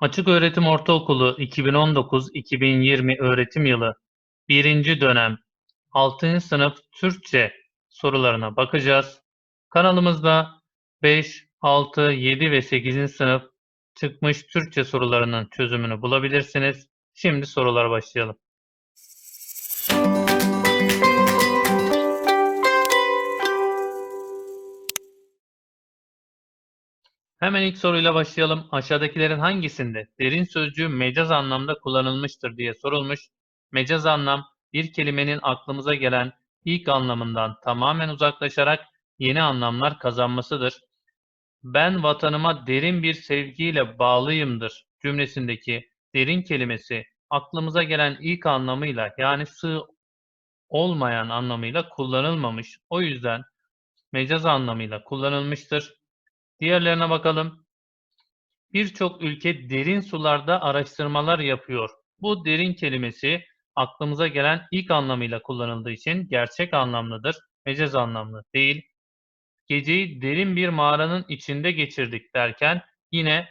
Açıköğretim Ortaokulu 2019-2020 öğretim yılı 1. dönem 6. sınıf Türkçe sorularına bakacağız. Kanalımızda 5, 6, 7 ve 8. sınıf çıkmış Türkçe sorularının çözümünü bulabilirsiniz. Şimdi sorulara başlayalım. Hemen ilk soruyla başlayalım. Aşağıdakilerin hangisinde derin sözcüğü mecaz anlamda kullanılmıştır diye sorulmuş. Mecaz anlam bir kelimenin aklımıza gelen ilk anlamından tamamen uzaklaşarak yeni anlamlar kazanmasıdır. Ben vatanıma derin bir sevgiyle bağlıyımdır cümlesindeki derin kelimesi aklımıza gelen ilk anlamıyla yani sığ olmayan anlamıyla kullanılmamış. O yüzden mecaz anlamıyla kullanılmıştır. Diğerlerine bakalım. Birçok ülke derin sularda araştırmalar yapıyor. Bu derin kelimesi aklımıza gelen ilk anlamıyla kullanıldığı için gerçek anlamlıdır, mecaz anlamlı değil. Geceyi derin bir mağaranın içinde geçirdik derken yine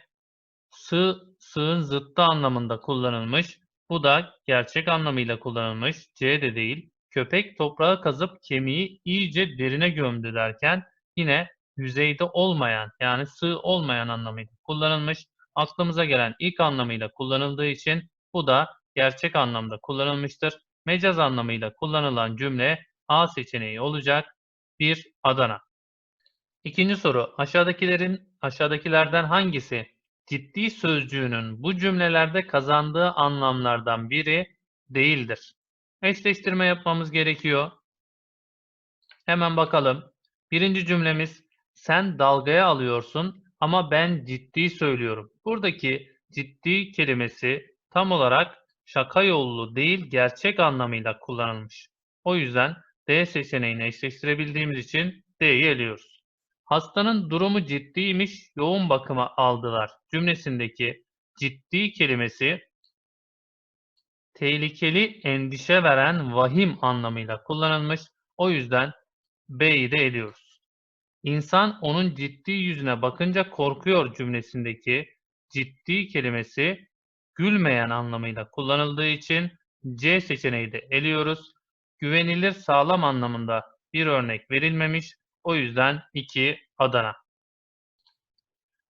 sığ, sığın zıttı anlamında kullanılmış. Bu da gerçek anlamıyla kullanılmış. C de değil. Köpek toprağı kazıp kemiği iyice derine gömdü derken yine yüzeyde olmayan yani sığ olmayan anlamıyla kullanılmış. Aklımıza gelen ilk anlamıyla kullanıldığı için bu da gerçek anlamda kullanılmıştır. Mecaz anlamıyla kullanılan cümle A seçeneği olacak. 1. Adana. İkinci soru. Aşağıdakilerin aşağıdakilerden hangisi ciddi sözcüğünün bu cümlelerde kazandığı anlamlardan biri değildir? Eşleştirme yapmamız gerekiyor. Hemen bakalım. Birinci cümlemiz sen dalgaya alıyorsun ama ben ciddi söylüyorum. Buradaki ciddi kelimesi tam olarak şaka yollu değil gerçek anlamıyla kullanılmış. O yüzden D seçeneğini eşleştirebildiğimiz için D'yi eliyoruz. Hastanın durumu ciddiymiş, yoğun bakıma aldılar cümlesindeki ciddi kelimesi tehlikeli, endişe veren, vahim anlamıyla kullanılmış. O yüzden B'yi de eliyoruz. İnsan onun ciddi yüzüne bakınca korkuyor cümlesindeki ciddi kelimesi gülmeyen anlamıyla kullanıldığı için C seçeneği de eliyoruz. Güvenilir, sağlam anlamında bir örnek verilmemiş. O yüzden 2 Adana.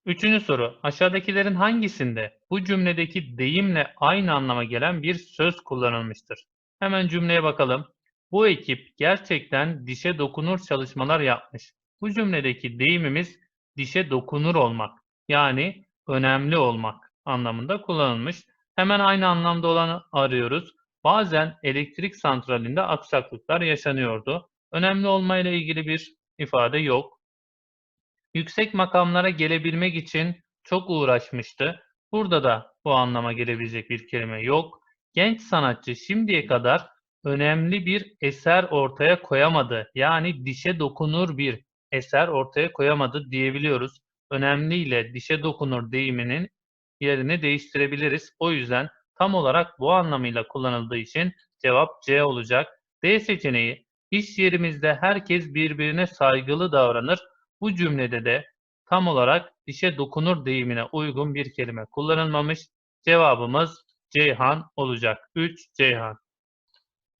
Üçüncü soru. Aşağıdakilerin hangisinde bu cümledeki deyimle aynı anlama gelen bir söz kullanılmıştır? Hemen cümleye bakalım. Bu ekip gerçekten dişe dokunur çalışmalar yapmış. Bu cümledeki deyimimiz dişe dokunur olmak yani önemli olmak anlamında kullanılmış. Hemen aynı anlamda olanı arıyoruz. Bazen elektrik santralinde aksaklıklar yaşanıyordu. Önemli olmayla ilgili bir ifade yok. Yüksek makamlara gelebilmek için çok uğraşmıştı. Burada da bu anlama gelebilecek bir kelime yok. Genç sanatçı şimdiye kadar önemli bir eser ortaya koyamadı. Yani dişe dokunur bir eser ortaya koyamadı diyebiliyoruz. Önemli ile dişe dokunur deyiminin yerini değiştirebiliriz. O yüzden tam olarak bu anlamıyla kullanıldığı için cevap C olacak. D seçeneği iş yerimizde herkes birbirine saygılı davranır. Bu cümlede de tam olarak dişe dokunur deyimine uygun bir kelime kullanılmamış. Cevabımız Ceyhan olacak. 3 Ceyhan.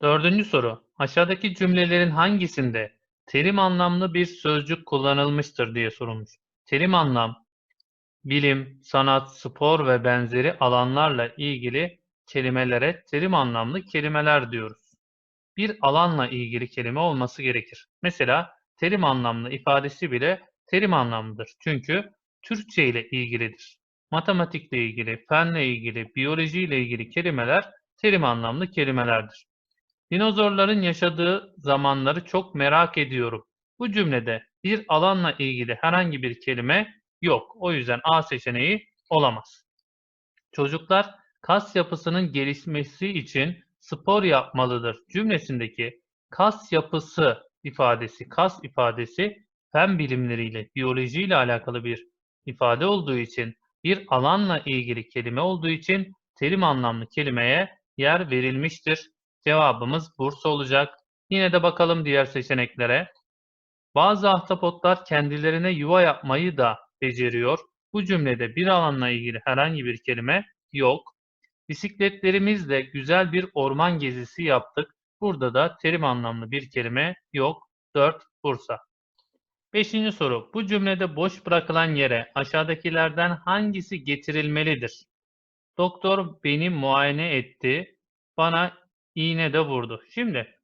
Dördüncü soru. Aşağıdaki cümlelerin hangisinde terim anlamlı bir sözcük kullanılmıştır diye sorulmuş. Terim anlam, bilim, sanat, spor ve benzeri alanlarla ilgili kelimelere terim anlamlı kelimeler diyoruz. Bir alanla ilgili kelime olması gerekir. Mesela terim anlamlı ifadesi bile terim anlamlıdır. Çünkü Türkçe ile ilgilidir. Matematikle ilgili, fenle ilgili, biyolojiyle ilgili kelimeler terim anlamlı kelimelerdir. Dinozorların yaşadığı zamanları çok merak ediyorum. Bu cümlede bir alanla ilgili herhangi bir kelime yok. O yüzden A seçeneği olamaz. Çocuklar kas yapısının gelişmesi için spor yapmalıdır cümlesindeki kas yapısı ifadesi, kas ifadesi fen bilimleriyle, biyolojiyle alakalı bir ifade olduğu için, bir alanla ilgili kelime olduğu için terim anlamlı kelimeye yer verilmiştir. Cevabımız Bursa olacak. Yine de bakalım diğer seçeneklere. Bazı ahtapotlar kendilerine yuva yapmayı da beceriyor. Bu cümlede bir alanla ilgili herhangi bir kelime yok. Bisikletlerimizle güzel bir orman gezisi yaptık. Burada da terim anlamlı bir kelime yok. 4. Bursa. Beşinci soru. Bu cümlede boş bırakılan yere aşağıdakilerden hangisi getirilmelidir? Doktor beni muayene etti. Bana iğne de vurdu. Şimdi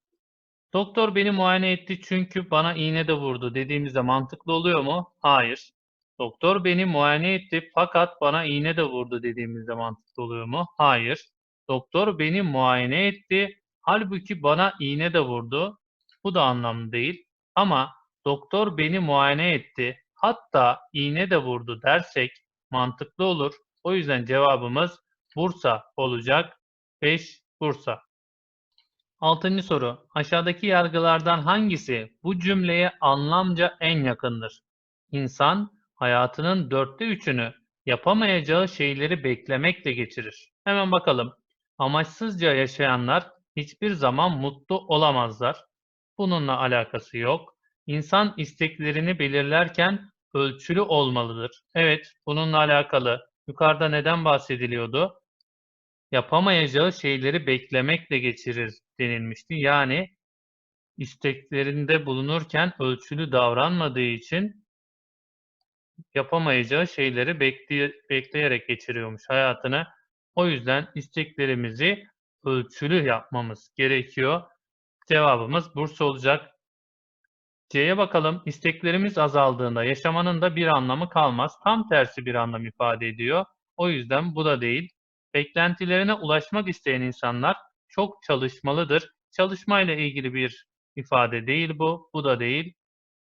doktor beni muayene etti çünkü bana iğne de vurdu dediğimizde mantıklı oluyor mu? Hayır. Doktor beni muayene etti fakat bana iğne de vurdu dediğimizde mantıklı oluyor mu? Hayır. Doktor beni muayene etti halbuki bana iğne de vurdu. Bu da anlamlı değil. Ama doktor beni muayene etti hatta iğne de vurdu dersek mantıklı olur. O yüzden cevabımız Bursa olacak. 5 Bursa. Altıncı soru. Aşağıdaki yargılardan hangisi bu cümleye anlamca en yakındır? İnsan hayatının dörtte üçünü yapamayacağı şeyleri beklemekle geçirir. Hemen bakalım. Amaçsızca yaşayanlar hiçbir zaman mutlu olamazlar. Bununla alakası yok. İnsan isteklerini belirlerken ölçülü olmalıdır. Evet, bununla alakalı. Yukarıda neden bahsediliyordu? Yapamayacağı şeyleri beklemekle geçirir denilmişti. Yani isteklerinde bulunurken ölçülü davranmadığı için yapamayacağı şeyleri bekleye, bekleyerek geçiriyormuş hayatını. O yüzden isteklerimizi ölçülü yapmamız gerekiyor. Cevabımız Bursa olacak. C'ye bakalım. İsteklerimiz azaldığında yaşamanın da bir anlamı kalmaz. Tam tersi bir anlam ifade ediyor. O yüzden bu da değil. Beklentilerine ulaşmak isteyen insanlar çok çalışmalıdır. Çalışmayla ilgili bir ifade değil bu. Bu da değil.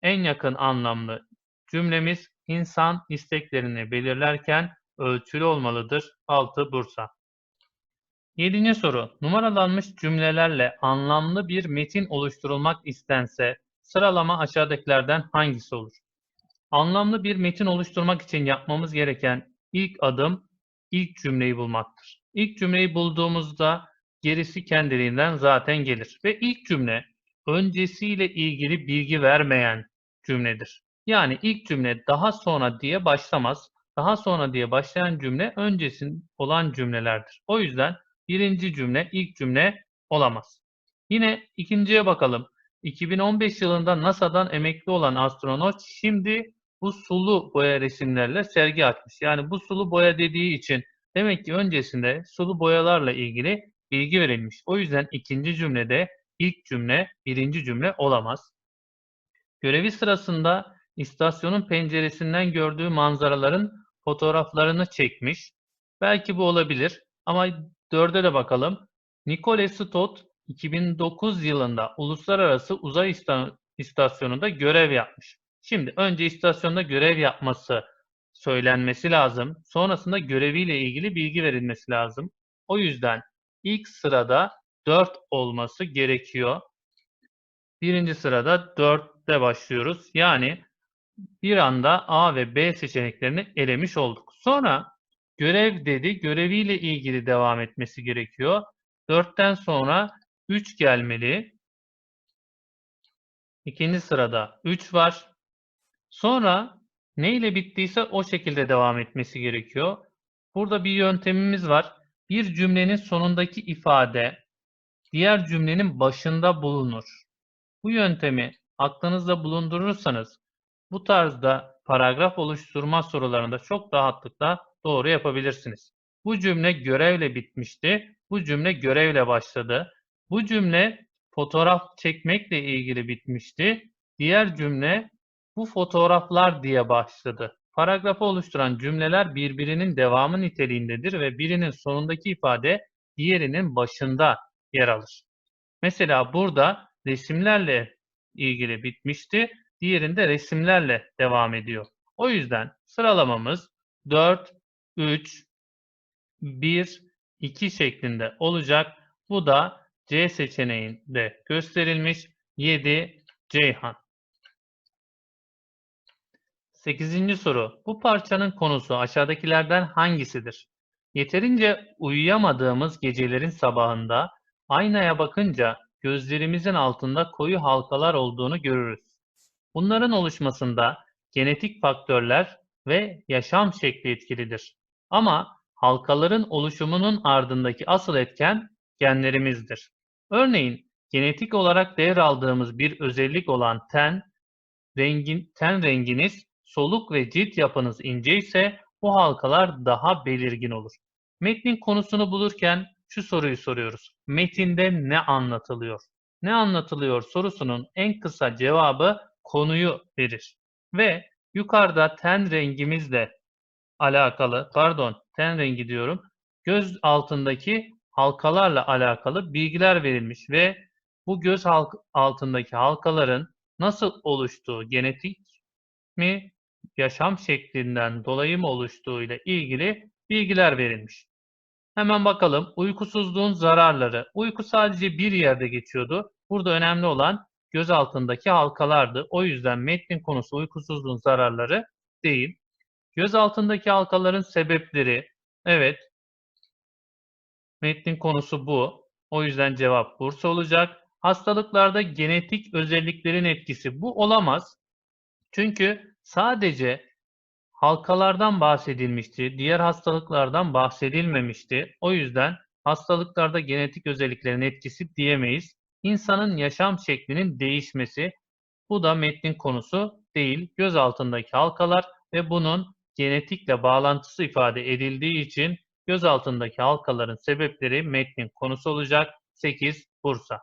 En yakın anlamlı cümlemiz insan isteklerini belirlerken ölçülü olmalıdır. 6 Bursa. Yedinci soru. Numaralanmış cümlelerle anlamlı bir metin oluşturulmak istense sıralama aşağıdakilerden hangisi olur? Anlamlı bir metin oluşturmak için yapmamız gereken ilk adım ilk cümleyi bulmaktır. İlk cümleyi bulduğumuzda gerisi kendiliğinden zaten gelir. Ve ilk cümle öncesiyle ilgili bilgi vermeyen cümledir. Yani ilk cümle daha sonra diye başlamaz. Daha sonra diye başlayan cümle öncesin olan cümlelerdir. O yüzden birinci cümle ilk cümle olamaz. Yine ikinciye bakalım. 2015 yılında NASA'dan emekli olan astronot şimdi bu sulu boya resimlerle sergi açmış. Yani bu sulu boya dediği için demek ki öncesinde sulu boyalarla ilgili bilgi verilmiş. O yüzden ikinci cümlede ilk cümle birinci cümle olamaz. Görevi sırasında istasyonun penceresinden gördüğü manzaraların fotoğraflarını çekmiş. Belki bu olabilir ama dörde de bakalım. Nicole Stott 2009 yılında Uluslararası Uzay İstasyonu'nda görev yapmış. Şimdi önce istasyonda görev yapması söylenmesi lazım. Sonrasında göreviyle ilgili bilgi verilmesi lazım. O yüzden ilk sırada 4 olması gerekiyor. Birinci sırada 4'te başlıyoruz. Yani bir anda A ve B seçeneklerini elemiş olduk. Sonra görev dedi. Göreviyle ilgili devam etmesi gerekiyor. 4'ten sonra 3 gelmeli. İkinci sırada 3 var. Sonra ne ile bittiyse o şekilde devam etmesi gerekiyor. Burada bir yöntemimiz var. Bir cümlenin sonundaki ifade diğer cümlenin başında bulunur. Bu yöntemi aklınızda bulundurursanız bu tarzda paragraf oluşturma sorularında çok rahatlıkla doğru yapabilirsiniz. Bu cümle görevle bitmişti. Bu cümle görevle başladı. Bu cümle fotoğraf çekmekle ilgili bitmişti. Diğer cümle bu fotoğraflar diye başladı. Paragrafı oluşturan cümleler birbirinin devamı niteliğindedir ve birinin sonundaki ifade diğerinin başında yer alır. Mesela burada resimlerle ilgili bitmişti. Diğerinde resimlerle devam ediyor. O yüzden sıralamamız 4, 3, 1, 2 şeklinde olacak. Bu da C seçeneğinde gösterilmiş 7 Ceyhan. 8. soru. Bu parçanın konusu aşağıdakilerden hangisidir? Yeterince uyuyamadığımız gecelerin sabahında aynaya bakınca gözlerimizin altında koyu halkalar olduğunu görürüz. Bunların oluşmasında genetik faktörler ve yaşam şekli etkilidir. Ama halkaların oluşumunun ardındaki asıl etken genlerimizdir. Örneğin genetik olarak devraldığımız bir özellik olan ten, rengin, ten renginiz soluk ve cilt yapınız ince ise bu halkalar daha belirgin olur. Metnin konusunu bulurken şu soruyu soruyoruz. Metinde ne anlatılıyor? Ne anlatılıyor sorusunun en kısa cevabı konuyu verir. Ve yukarıda ten rengimizle alakalı, pardon ten rengi diyorum, göz altındaki halkalarla alakalı bilgiler verilmiş ve bu göz halk altındaki halkaların nasıl oluştuğu, genetik mi, yaşam şeklinden dolayı mı oluştuğu ile ilgili bilgiler verilmiş. Hemen bakalım uykusuzluğun zararları. Uyku sadece bir yerde geçiyordu. Burada önemli olan göz altındaki halkalardı. O yüzden metnin konusu uykusuzluğun zararları değil. Göz altındaki halkaların sebepleri. Evet. Metnin konusu bu. O yüzden cevap Bursa olacak. Hastalıklarda genetik özelliklerin etkisi bu olamaz. Çünkü sadece halkalardan bahsedilmişti, diğer hastalıklardan bahsedilmemişti. O yüzden hastalıklarda genetik özelliklerin etkisi diyemeyiz. İnsanın yaşam şeklinin değişmesi, bu da metnin konusu değil. Göz altındaki halkalar ve bunun genetikle bağlantısı ifade edildiği için göz altındaki halkaların sebepleri metnin konusu olacak. 8 Bursa.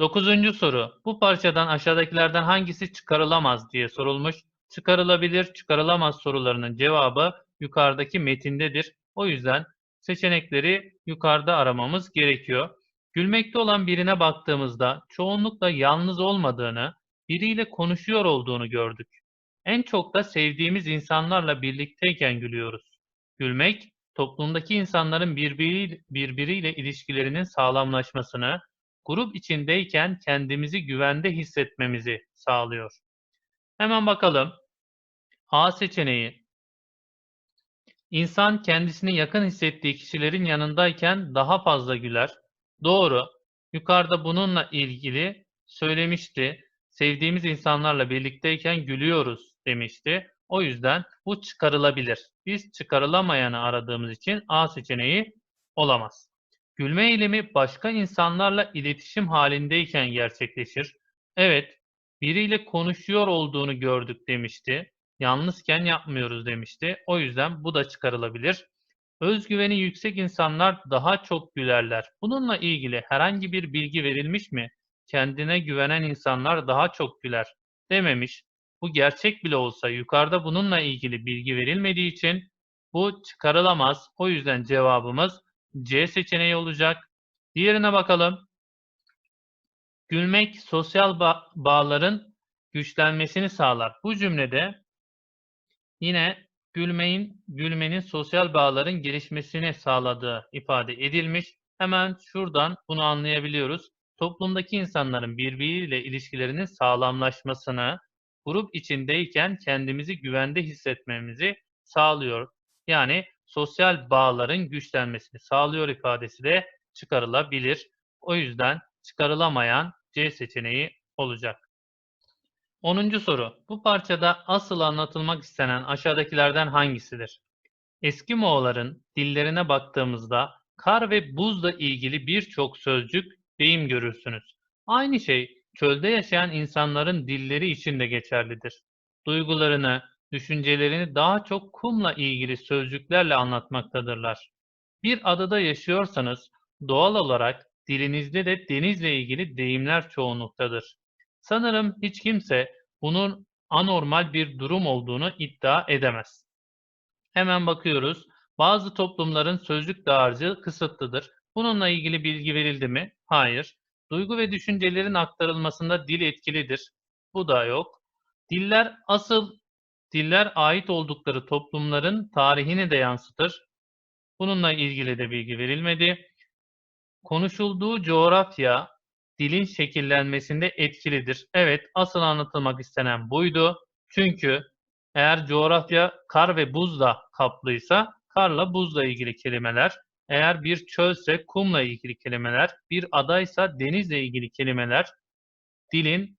Dokuzuncu soru. Bu parçadan aşağıdakilerden hangisi çıkarılamaz diye sorulmuş. Çıkarılabilir, çıkarılamaz sorularının cevabı yukarıdaki metindedir. O yüzden seçenekleri yukarıda aramamız gerekiyor. Gülmekte olan birine baktığımızda çoğunlukla yalnız olmadığını, biriyle konuşuyor olduğunu gördük. En çok da sevdiğimiz insanlarla birlikteyken gülüyoruz. Gülmek, toplumdaki insanların birbiri, birbiriyle ilişkilerinin sağlamlaşmasını, grup içindeyken kendimizi güvende hissetmemizi sağlıyor. Hemen bakalım. A seçeneği. İnsan kendisini yakın hissettiği kişilerin yanındayken daha fazla güler. Doğru. Yukarıda bununla ilgili söylemişti. Sevdiğimiz insanlarla birlikteyken gülüyoruz demişti. O yüzden bu çıkarılabilir. Biz çıkarılamayanı aradığımız için A seçeneği olamaz. Gülme eylemi başka insanlarla iletişim halindeyken gerçekleşir. Evet, biriyle konuşuyor olduğunu gördük demişti. Yalnızken yapmıyoruz demişti. O yüzden bu da çıkarılabilir. Özgüveni yüksek insanlar daha çok gülerler. Bununla ilgili herhangi bir bilgi verilmiş mi? Kendine güvenen insanlar daha çok güler dememiş. Bu gerçek bile olsa yukarıda bununla ilgili bilgi verilmediği için bu çıkarılamaz. O yüzden cevabımız C seçeneği olacak. Diğerine bakalım. Gülmek sosyal ba bağların güçlenmesini sağlar. Bu cümlede yine gülmeyin, gülmenin sosyal bağların gelişmesini sağladığı ifade edilmiş. Hemen şuradan bunu anlayabiliyoruz. Toplumdaki insanların birbiriyle ilişkilerinin sağlamlaşmasını, grup içindeyken kendimizi güvende hissetmemizi sağlıyor. Yani sosyal bağların güçlenmesini sağlıyor ifadesi de çıkarılabilir. O yüzden çıkarılamayan C seçeneği olacak. 10. soru. Bu parçada asıl anlatılmak istenen aşağıdakilerden hangisidir? Eskimoğulların dillerine baktığımızda kar ve buzla ilgili birçok sözcük, deyim görürsünüz. Aynı şey çölde yaşayan insanların dilleri için de geçerlidir. Duygularını, düşüncelerini daha çok kumla ilgili sözcüklerle anlatmaktadırlar. Bir adada yaşıyorsanız doğal olarak dilinizde de denizle ilgili deyimler çoğunluktadır. Sanırım hiç kimse bunun anormal bir durum olduğunu iddia edemez. Hemen bakıyoruz. Bazı toplumların sözcük dağarcığı kısıtlıdır. Bununla ilgili bilgi verildi mi? Hayır. Duygu ve düşüncelerin aktarılmasında dil etkilidir. Bu da yok. Diller asıl diller ait oldukları toplumların tarihini de yansıtır. Bununla ilgili de bilgi verilmedi. Konuşulduğu coğrafya dilin şekillenmesinde etkilidir. Evet, asıl anlatılmak istenen buydu. Çünkü eğer coğrafya kar ve buzla kaplıysa karla buzla ilgili kelimeler, eğer bir çölse kumla ilgili kelimeler, bir adaysa denizle ilgili kelimeler dilin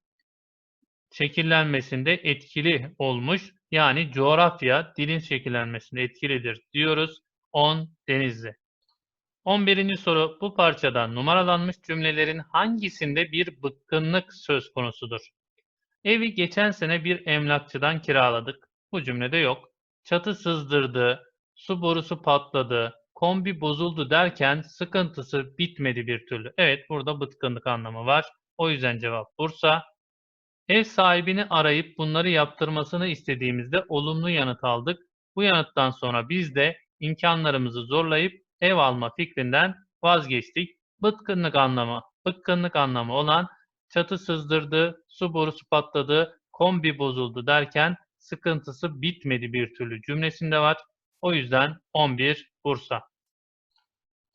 şekillenmesinde etkili olmuş. Yani coğrafya dilin şekillenmesinde etkilidir diyoruz. 10 Denizli. 11. soru bu parçada numaralanmış cümlelerin hangisinde bir bıkkınlık söz konusudur? Evi geçen sene bir emlakçıdan kiraladık. Bu cümlede yok. Çatı sızdırdı, su borusu patladı, kombi bozuldu derken sıkıntısı bitmedi bir türlü. Evet burada bıkkınlık anlamı var. O yüzden cevap Bursa. Ev sahibini arayıp bunları yaptırmasını istediğimizde olumlu yanıt aldık. Bu yanıttan sonra biz de imkanlarımızı zorlayıp ev alma fikrinden vazgeçtik. Bıkkınlık anlamı, bıkkınlık anlamı olan çatı sızdırdı, su borusu patladı, kombi bozuldu derken sıkıntısı bitmedi bir türlü cümlesinde var. O yüzden 11 Bursa.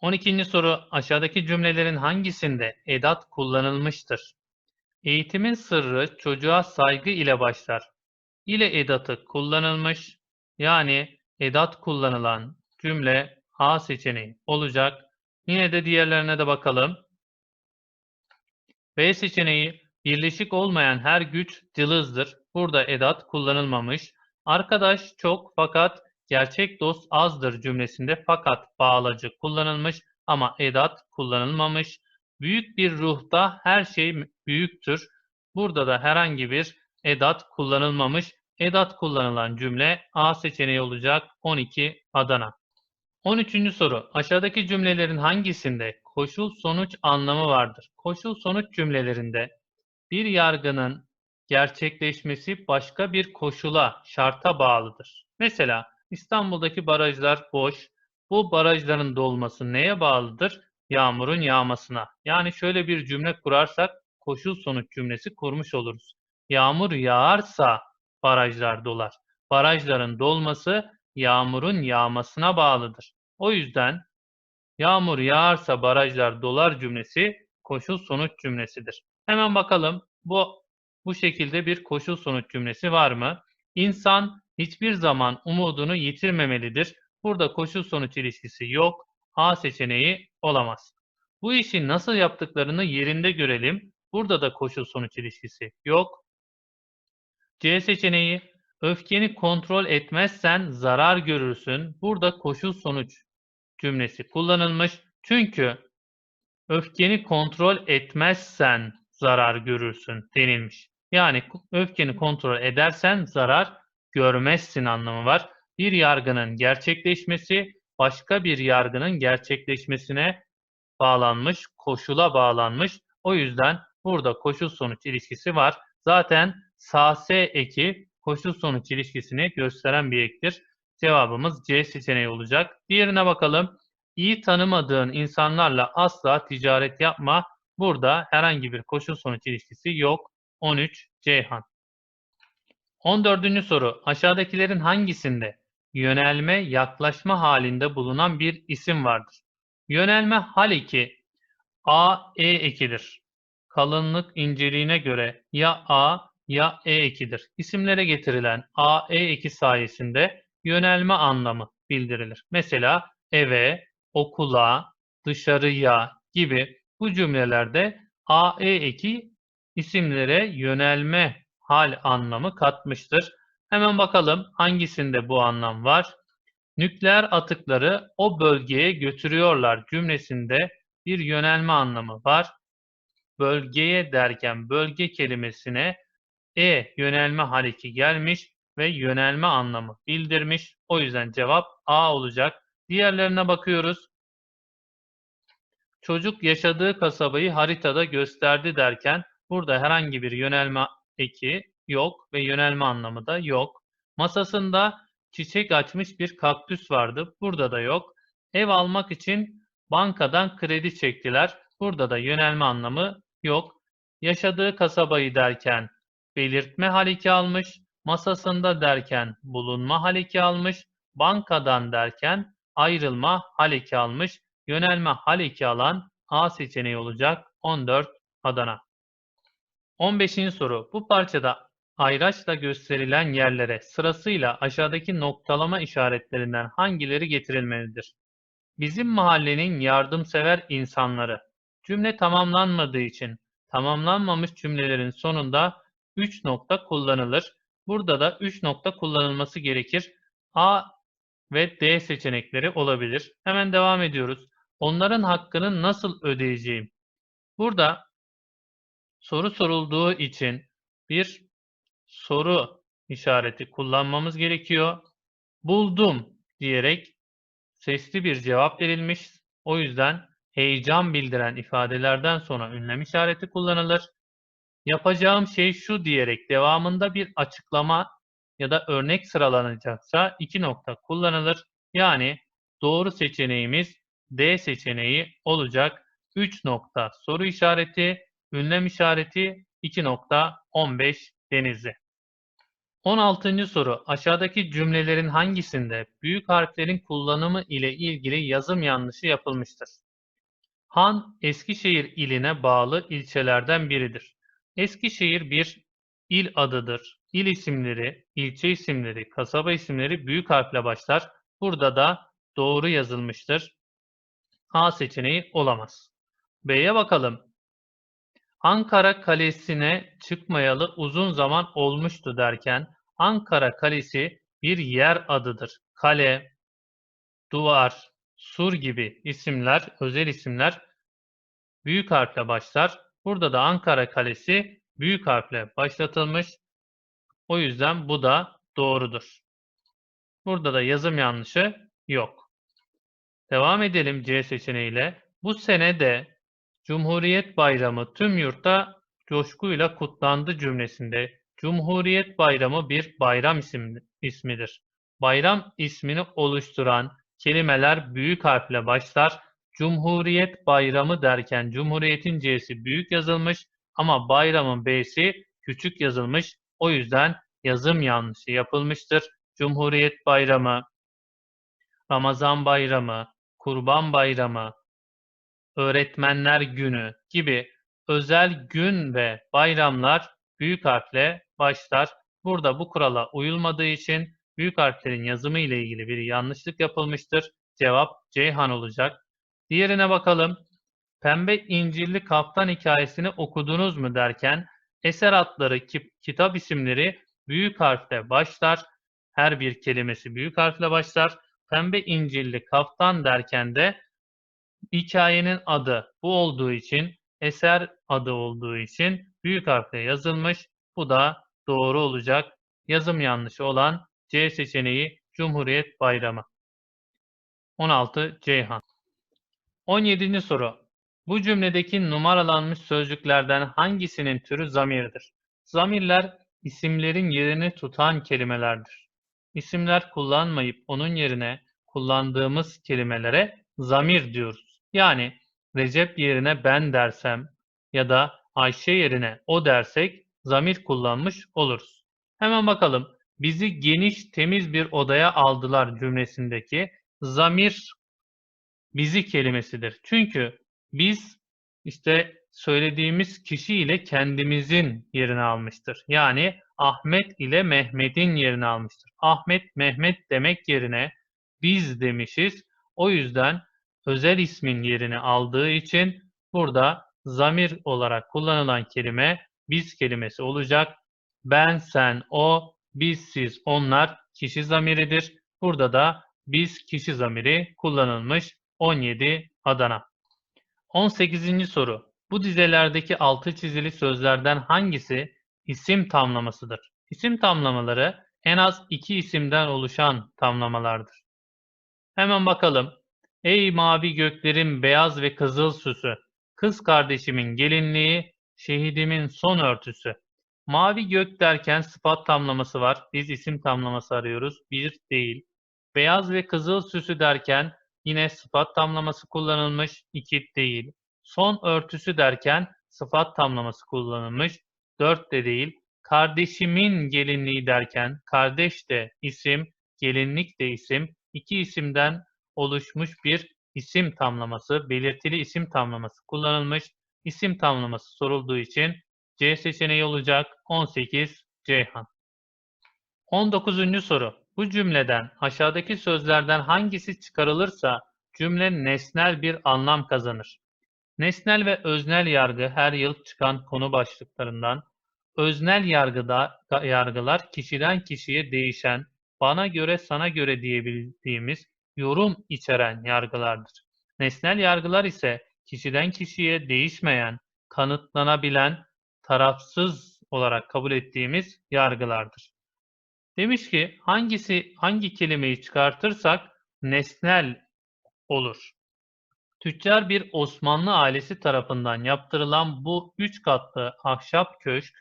12. soru aşağıdaki cümlelerin hangisinde edat kullanılmıştır? Eğitimin sırrı çocuğa saygı ile başlar. İle edatı kullanılmış yani edat kullanılan cümle A seçeneği olacak. Yine de diğerlerine de bakalım. B seçeneği birleşik olmayan her güç cılızdır. Burada edat kullanılmamış. Arkadaş çok fakat gerçek dost azdır cümlesinde fakat bağlacı kullanılmış ama edat kullanılmamış. Büyük bir ruhta her şey büyüktür. Burada da herhangi bir edat kullanılmamış. Edat kullanılan cümle A seçeneği olacak 12 Adana. 13. soru. Aşağıdaki cümlelerin hangisinde koşul sonuç anlamı vardır? Koşul sonuç cümlelerinde bir yargının gerçekleşmesi başka bir koşula, şarta bağlıdır. Mesela İstanbul'daki barajlar boş. Bu barajların dolması neye bağlıdır? Yağmurun yağmasına. Yani şöyle bir cümle kurarsak koşul sonuç cümlesi kurmuş oluruz. Yağmur yağarsa barajlar dolar. Barajların dolması yağmurun yağmasına bağlıdır. O yüzden yağmur yağarsa barajlar dolar cümlesi koşul sonuç cümlesidir. Hemen bakalım bu bu şekilde bir koşul sonuç cümlesi var mı? İnsan hiçbir zaman umudunu yitirmemelidir. Burada koşul sonuç ilişkisi yok. A seçeneği olamaz. Bu işi nasıl yaptıklarını yerinde görelim. Burada da koşul sonuç ilişkisi yok. C seçeneği öfkeni kontrol etmezsen zarar görürsün. Burada koşul sonuç cümlesi kullanılmış. Çünkü öfkeni kontrol etmezsen zarar görürsün denilmiş. Yani öfkeni kontrol edersen zarar görmezsin anlamı var. Bir yargının gerçekleşmesi başka bir yargının gerçekleşmesine bağlanmış, koşula bağlanmış. O yüzden burada koşul sonuç ilişkisi var. Zaten sase eki koşul sonuç ilişkisini gösteren bir ektir. Cevabımız C seçeneği olacak. Diğerine bakalım. İyi tanımadığın insanlarla asla ticaret yapma. Burada herhangi bir koşul sonuç ilişkisi yok. 13 Ceyhan. 14. soru. Aşağıdakilerin hangisinde yönelme yaklaşma halinde bulunan bir isim vardır? Yönelme hal eki A, E ekidir. Kalınlık inceliğine göre ya A ya E ekidir. İsimlere getirilen A, E eki sayesinde yönelme anlamı bildirilir. Mesela eve, okula, dışarıya gibi bu cümlelerde A, E eki isimlere yönelme hal anlamı katmıştır. Hemen bakalım hangisinde bu anlam var? Nükleer atıkları o bölgeye götürüyorlar cümlesinde bir yönelme anlamı var. Bölgeye derken bölge kelimesine e yönelme haliki gelmiş ve yönelme anlamı bildirmiş. O yüzden cevap A olacak. Diğerlerine bakıyoruz. Çocuk yaşadığı kasabayı haritada gösterdi derken burada herhangi bir yönelme eki yok ve yönelme anlamı da yok. Masasında çiçek açmış bir kaktüs vardı. Burada da yok. Ev almak için bankadan kredi çektiler. Burada da yönelme anlamı yok. Yaşadığı kasabayı derken belirtme haliki almış. Masasında derken bulunma haliki almış. Bankadan derken ayrılma haliki almış. Yönelme haliki alan A seçeneği olacak. 14 Adana. 15. soru. Bu parçada ayraçla gösterilen yerlere sırasıyla aşağıdaki noktalama işaretlerinden hangileri getirilmelidir? Bizim mahallenin yardımsever insanları. Cümle tamamlanmadığı için tamamlanmamış cümlelerin sonunda 3 nokta kullanılır. Burada da 3 nokta kullanılması gerekir. A ve D seçenekleri olabilir. Hemen devam ediyoruz. Onların hakkını nasıl ödeyeceğim? Burada soru sorulduğu için bir soru işareti kullanmamız gerekiyor. Buldum diyerek sesli bir cevap verilmiş. O yüzden heyecan bildiren ifadelerden sonra ünlem işareti kullanılır. Yapacağım şey şu diyerek devamında bir açıklama ya da örnek sıralanacaksa iki nokta kullanılır. Yani doğru seçeneğimiz D seçeneği olacak. 3 nokta soru işareti, ünlem işareti 2 nokta 15 denizli. 16. soru. Aşağıdaki cümlelerin hangisinde büyük harflerin kullanımı ile ilgili yazım yanlışı yapılmıştır? Han, Eskişehir iline bağlı ilçelerden biridir. Eskişehir bir il adıdır. İl isimleri, ilçe isimleri, kasaba isimleri büyük harfle başlar. Burada da doğru yazılmıştır. A seçeneği olamaz. B'ye bakalım. Ankara Kalesi'ne çıkmayalı uzun zaman olmuştu derken Ankara Kalesi bir yer adıdır. Kale, duvar, sur gibi isimler, özel isimler büyük harfle başlar. Burada da Ankara Kalesi büyük harfle başlatılmış. O yüzden bu da doğrudur. Burada da yazım yanlışı yok. Devam edelim C seçeneğiyle. Bu sene de Cumhuriyet Bayramı tüm yurtta coşkuyla kutlandı cümlesinde Cumhuriyet Bayramı bir bayram ismidir. Bayram ismini oluşturan kelimeler büyük harfle başlar. Cumhuriyet Bayramı derken Cumhuriyet'in C'si büyük yazılmış ama bayramın B'si küçük yazılmış. O yüzden yazım yanlışı yapılmıştır. Cumhuriyet Bayramı, Ramazan Bayramı, Kurban Bayramı, Öğretmenler Günü gibi özel gün ve bayramlar büyük harfle başlar. Burada bu kurala uyulmadığı için büyük harflerin yazımı ile ilgili bir yanlışlık yapılmıştır. Cevap Ceyhan olacak. Diğerine bakalım. Pembe İncirli Kaptan hikayesini okudunuz mu derken eser adları, kitap isimleri büyük harfle başlar. Her bir kelimesi büyük harfle başlar. Pembe İncirli Kaptan derken de hikayenin adı bu olduğu için, eser adı olduğu için büyük harfle yazılmış. Bu da doğru olacak. Yazım yanlışı olan C seçeneği Cumhuriyet Bayramı. 16 Ceyhan. 17. soru. Bu cümledeki numaralanmış sözcüklerden hangisinin türü zamirdir? Zamirler isimlerin yerini tutan kelimelerdir. İsimler kullanmayıp onun yerine kullandığımız kelimelere zamir diyoruz. Yani Recep yerine ben dersem ya da Ayşe yerine o dersek zamir kullanmış oluruz. Hemen bakalım. Bizi geniş, temiz bir odaya aldılar cümlesindeki zamir bizi kelimesidir. Çünkü biz işte söylediğimiz kişi ile kendimizin yerini almıştır. Yani Ahmet ile Mehmet'in yerini almıştır. Ahmet, Mehmet demek yerine biz demişiz. O yüzden özel ismin yerini aldığı için burada zamir olarak kullanılan kelime biz kelimesi olacak. Ben, sen, o, biz, siz, onlar kişi zamiridir. Burada da biz kişi zamiri kullanılmış. 17 Adana. 18. soru. Bu dizelerdeki altı çizili sözlerden hangisi isim tamlamasıdır? İsim tamlamaları en az iki isimden oluşan tamlamalardır. Hemen bakalım. Ey mavi göklerin beyaz ve kızıl süsü, kız kardeşimin gelinliği, şehidimin son örtüsü. Mavi gök derken sıfat tamlaması var. Biz isim tamlaması arıyoruz. Bir değil. Beyaz ve kızıl süsü derken yine sıfat tamlaması kullanılmış. İki değil. Son örtüsü derken sıfat tamlaması kullanılmış. Dört de değil. Kardeşimin gelinliği derken kardeş de isim, gelinlik de isim. İki isimden oluşmuş bir isim tamlaması, belirtili isim tamlaması kullanılmış. İsim tamlaması sorulduğu için C seçeneği olacak 18 Ceyhan. 19. soru. Bu cümleden aşağıdaki sözlerden hangisi çıkarılırsa cümle nesnel bir anlam kazanır. Nesnel ve öznel yargı her yıl çıkan konu başlıklarından. öznel yargıda, yargılar kişiden kişiye değişen, bana göre sana göre diyebildiğimiz yorum içeren yargılardır. Nesnel yargılar ise kişiden kişiye değişmeyen, kanıtlanabilen, tarafsız olarak kabul ettiğimiz yargılardır. Demiş ki hangisi hangi kelimeyi çıkartırsak nesnel olur. Tüccar bir Osmanlı ailesi tarafından yaptırılan bu üç katlı ahşap köşk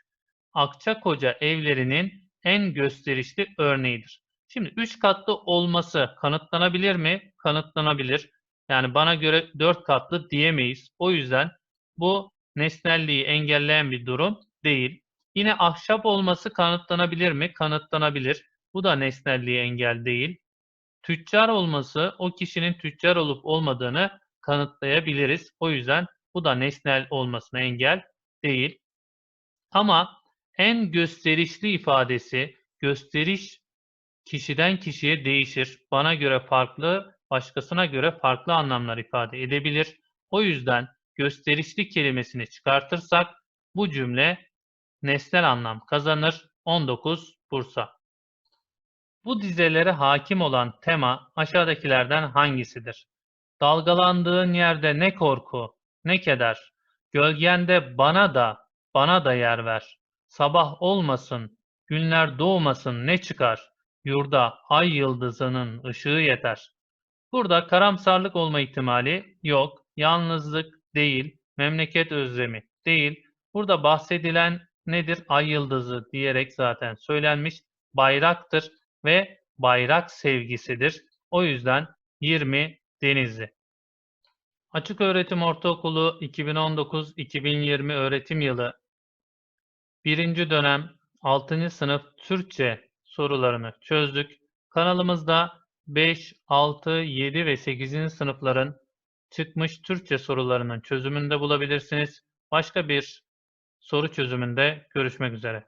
Akçakoca evlerinin en gösterişli örneğidir. Şimdi üç katlı olması kanıtlanabilir mi? Kanıtlanabilir. Yani bana göre dört katlı diyemeyiz. O yüzden bu nesnelliği engelleyen bir durum değil. Yine ahşap olması kanıtlanabilir mi? Kanıtlanabilir. Bu da nesnelliği engel değil. Tüccar olması o kişinin tüccar olup olmadığını kanıtlayabiliriz. O yüzden bu da nesnel olmasına engel değil. Ama en gösterişli ifadesi gösteriş kişiden kişiye değişir. Bana göre farklı, başkasına göre farklı anlamlar ifade edebilir. O yüzden gösterişli kelimesini çıkartırsak bu cümle nesnel anlam kazanır. 19 Bursa. Bu dizelere hakim olan tema aşağıdakilerden hangisidir? Dalgalandığın yerde ne korku, ne keder. Gölgende bana da, bana da yer ver. Sabah olmasın, günler doğmasın ne çıkar. Yurda ay yıldızının ışığı yeter. Burada karamsarlık olma ihtimali yok. Yalnızlık değil, memleket özlemi değil. Burada bahsedilen nedir? Ay yıldızı diyerek zaten söylenmiş. Bayraktır ve bayrak sevgisidir. O yüzden 20 Denizli. Açık Öğretim Ortaokulu 2019-2020 öğretim yılı 1. dönem 6. sınıf Türkçe sorularını çözdük. Kanalımızda 5, 6, 7 ve 8. sınıfların çıkmış Türkçe sorularının çözümünde bulabilirsiniz. Başka bir soru çözümünde görüşmek üzere.